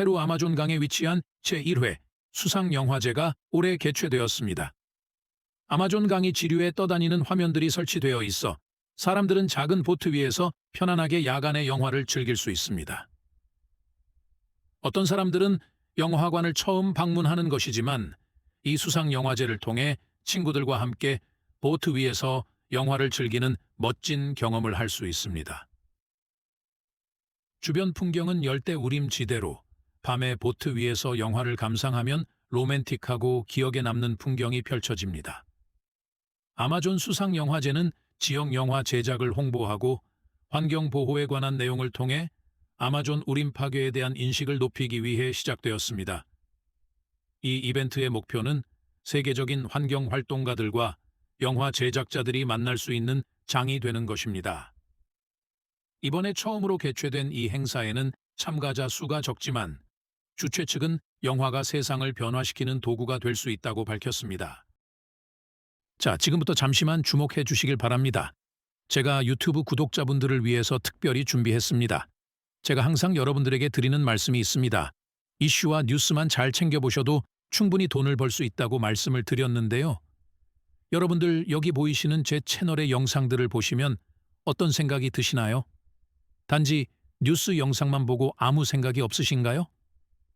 페루 아마존강에 위치한 제1회 수상영화제가 올해 개최되었습니다. 아마존강이 지류에 떠다니는 화면들이 설치되어 있어 사람들은 작은 보트 위에서 편안하게 야간의 영화를 즐길 수 있습니다. 어떤 사람들은 영화관을 처음 방문하는 것이지만 이 수상영화제를 통해 친구들과 함께 보트 위에서 영화를 즐기는 멋진 경험을 할 수 있습니다. 주변 풍경은 열대 우림 지대로 밤에 보트 위에서 영화를 감상하면 로맨틱하고 기억에 남는 풍경이 펼쳐집니다. 아마존 수상 영화제는 지역 영화 제작을 홍보하고 환경 보호에 관한 내용을 통해 아마존 우림 파괴에 대한 인식을 높이기 위해 시작되었습니다. 이 이벤트의 목표는 세계적인 환경 활동가들과 영화 제작자들이 만날 수 있는 장이 되는 것입니다. 이번에 처음으로 개최된 이 행사에는 참가자 수가 적지만 주최 측은 영화가 세상을 변화시키는 도구가 될 수 있다고 밝혔습니다. 자, 지금부터 잠시만 주목해 주시길 바랍니다. 제가 유튜브 구독자분들을 위해서 특별히 준비했습니다. 제가 항상 여러분들에게 드리는 말씀이 있습니다. 이슈와 뉴스만 잘 챙겨보셔도 충분히 돈을 벌 수 있다고 말씀을 드렸는데요. 여러분들 여기 보이시는 제 채널의 영상들을 보시면 어떤 생각이 드시나요? 단지 뉴스 영상만 보고 아무 생각이 없으신가요?